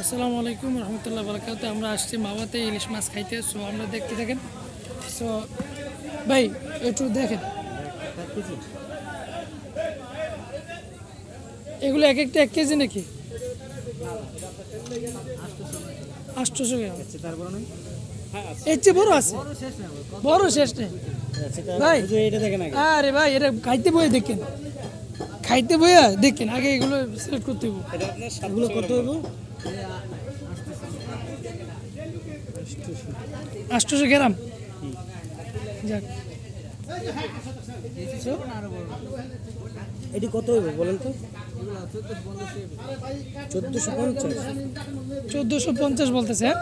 আসসালামু আলাইকুম রহমতুল্লাহ বরকাত। আমরা আসছি মাওয়াতে ইলিশ মাছ খাইতে। সো আমরা দেখতে থাকেন। সো ভাই, একটু দেখেন। এগুলো এক একটা এক কেজি নাকি? আটশোশো এর চেয়ে বড় আছে? বড় শেষ নেই। ভাই, আরে ভাই, এটা খাইতে বইয়ে দেখেন। খাইতে বইয়া দেখেন। আগে এগুলো সিলেক্ট করতে হবে এগুলো কত হইব? আটশোশো গ্রাম? যাক। এটি কত হইব বলেন তো? চোদ্দোশো পঞ্চাশ। চোদ্দোশো পঞ্চাশ বলতেছে হ্যাঁ?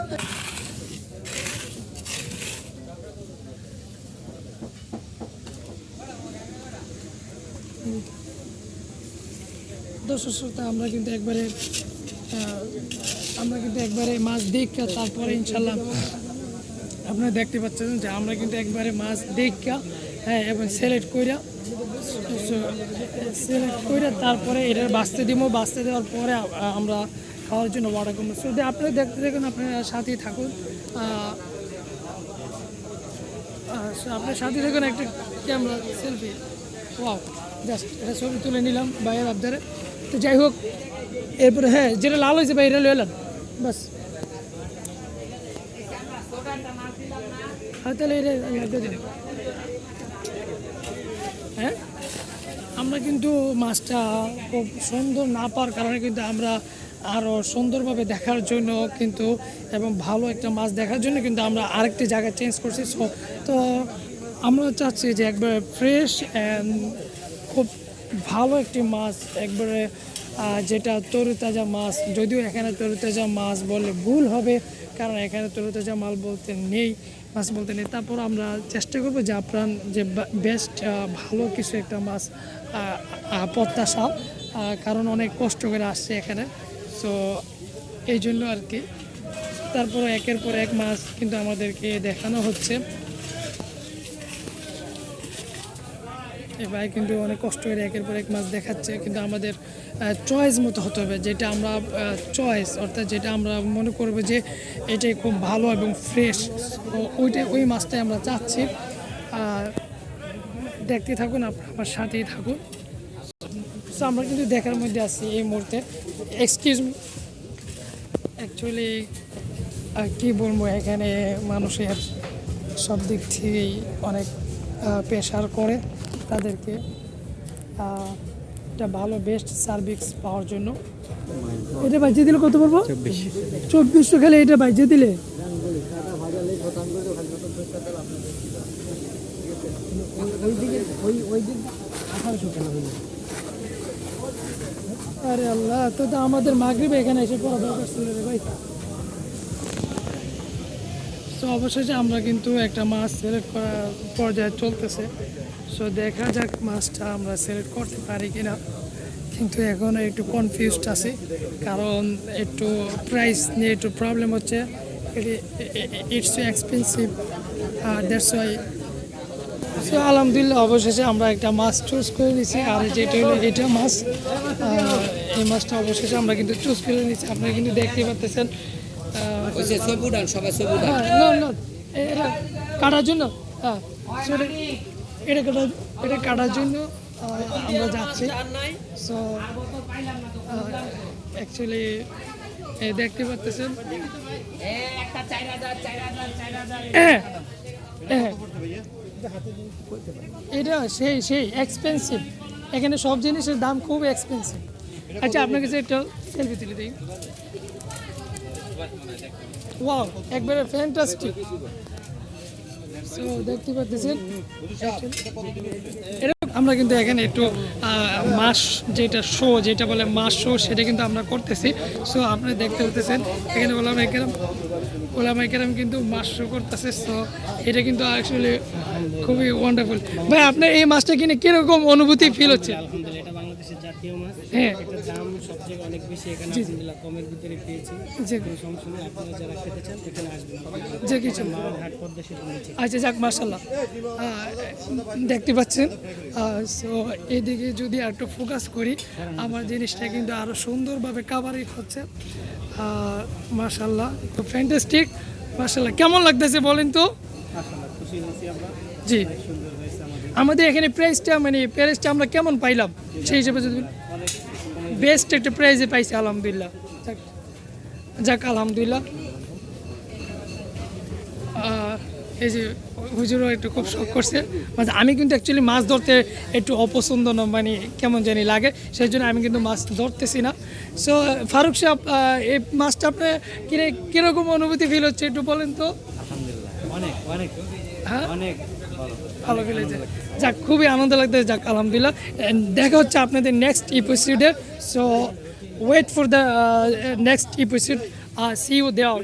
দর্শক শ্রোতা আমরা কিন্তু একবারে আমরা কিন্তু একবারে মাছ দেখা তারপরে ইনশাল্লাহ আপনারা দেখতে পাচ্ছেন যে আমরা কিন্তু একবারে মাছ দেখা হ্যাঁ এবং সিলেক্ট কইরা সিলেক্ট করে তারপরে এটা বাঁচতে দিব বাঁচতে দেওয়ার পরে আমরা খাওয়ার জন্য অর্ডার করব। শুধু আপনারা দেখতে দেখুন আপনারা সাথেই থাকুন। আপনার সাথে দেখুন একটা ক্যামেরা সেলফি ওয়াও জাস্ট এটা ছবি তুলে নিলাম বাইরের আবদারে তো যাই হোক, এরপরে হ্যাঁ যেটা লাল হয়েছে ভাই, এটা এলাম। বাস। হ্যাঁ তাহলে হ্যাঁ? আমরা কিন্তু মাছটা খুব সুন্দর না পাওয়ার কারণে কিন্তু আমরা আরও সুন্দরভাবে দেখার জন্য কিন্তু এবং ভালো একটা মাছ দেখার জন্য কিন্তু আমরা আরেকটি জায়গায় চেঞ্জ করছি। তো আমরা চাচ্ছি যে একবার ফ্রেশ অ্যান্ড খুব ভালো একটি মাছ, একবারে যেটা তরুতাজা মাছ, যদিও এখানে তরুতাজা মাছ বললে ভুল হবে, কারণ এখানে তরুতাজা মাল বলতে নেই, মাছ বলতে নেই। তারপর আমরা চেষ্টা করব যে আপনার যে বেস্ট ভালো কিছু একটা মাছ প্রত্যাশা কারণ অনেক কষ্ট করে আসছে এখানে। সো এই জন্য আর কি। তারপর একের পর এক মাছ কিন্তু আমাদেরকে দেখানো হচ্ছে। ভাই কিন্তু অনেক কষ্ট করে একের পর এক মাছ দেখাচ্ছে, কিন্তু আমাদের চয়েস মতো হতে হবে, যেটা আমরা চয়েস অর্থাৎ যেটা আমরা মনে করব যে এটাই খুব ভালো এবং ফ্রেশ ওইটাই ওই মাছটাই আমরা চাচ্ছি। দেখতে থাকুন আপনারা আমার সাথেই থাকুন। সো আমরা কিন্তু দেখার মধ্যে আছি এই মুহূর্তে। এক্সকিউজ অ্যাকচুয়ালি কী বলব, এখানে মানুষের সব দিক থেকেই অনেক প্রেশার করে। তাদেরকে একটা ভালো বেস্ট সার্ভিস পাওয়ার জন্য। এটা বাজিয়ে দিলে কত বলব চব্বিশশো খেলে এটা বাজিয়ে দিলে? ওই দিকে ওই ওই দিক আঠারোশো কেন হইল আরে আল্লাহ তো তো আমাদের মাগরিবে এখানে এসে পড়া দরকার ছিল রে ভাই। তো অবশেষে আমরা কিন্তু একটা মাছ সিলেক্ট করার পর্যায়ে চলতেছে। সো দেখা যাক মাছটা আমরা সিলেক্ট করতে পারি কিনা। কিন্তু এখন একটু কনফিউজড আছি, কারণ একটু প্রাইস নিয়ে একটু প্রবলেম হচ্ছে। It's expensive that's why so আলহামদুলিল্লাহ, অবশেষে আমরা একটা মাছ চুজ করে নিয়েছি আর যেটা হলো এটা মাছ এই মাছটা অবশেষে আমরা কিন্তু চুজ করে নিয়েছি আপনারা কিন্তু দেখতে পাচ্ছেন সবাই না, এটা কাটার জন্য এটা- কাটার জন্য আমরা যাচ্ছি। সো অ্যাকচুয়ালি দেখতে পাচ্ছেন। এটা সেই সেই এক্সপেন্সিভ এখানে সব জিনিসের দাম খুব এক্সপেন্সিভ আচ্ছা আপনার কাছে একটা সেলফি তুলে দিই। ওয়াও একবারে ফ্যান্টাস্টিক সো দেখতে পাচ্ছেন? আমরা কিন্তু এখানে একটু মাস যেটা শো যেটা বলে মাস শো সেটা কিন্তু আমরা করতেছি। সো আপনি দেখতে পাচ্ছেন, এখানে ওলামা কেরাম ওলামা কেরাম কিন্তু মাস শো করতেছে। সো এটা কিন্তু আসলে খুবই ওয়ান্ডারফুল ভাই, আপনার এই মাসটা কিনে কীরকম অনুভূতি ফিল হচ্ছে? আলহামদুলিল্লাহ জাতীয় মাছ। হ্যাঁ। এটার দাম সব অনেক বেশি এখানে আলহামদুলিল্লাহ কমের ভিতরে পেয়েছি। যে কোনো সমস্যা নেই আপনারা যারা খেতে চান এখানে আসবেন। যে কিছু হাট পদ্মা সেতু আচ্ছা যাক মার্শাল্লাহ দেখতে পাচ্ছেন। সো এদিকে যদি একটু ফোকাস করি আমার জিনিসটা কিন্তু আরও সুন্দরভাবে কাভারিং হচ্ছে। আহ, মাশাল্লাহ তো ফ্যান্টাস্টিক মাশাল্লাহ কেমন লাগতেছে বলেন তো? জি। আমাদের এখানে প্রাইসটা মানে প্রাইসটা আমরা কেমন পাইলাম? সেই হিসেবে যদি বেস্ট একটা প্রাইজে পাইছি আলহামদুলিল্লাহ। যাক যাক আলহামদুলিল্লাহ। এই যে হুজুরও একটু খুব শখ করছে। মানে আমি কিন্তু অ্যাকচুয়ালি মাছ ধরতে একটু অপছন্দ না মানে কেমন জানি লাগে। সেই জন্য আমি কিন্তু মাছ ধরতেছি না। সো ফারুক সাহেব এই মাছটা আপনার কিরে কীরকম অনুভূতি ফিল হচ্ছে একটু বলেন তো? আলহামদুলিল্লাহ। অনেক অনেক। হ্যাঁ? অনেক। ভালো ভালো যাক, খুবই আনন্দ লাগতেছে। যাক, আলহামদুলিল্লাহ। দেখা হচ্ছে আপনাদের নেক্সট এপিসোডে so wait for the next episode see you দেওয়ার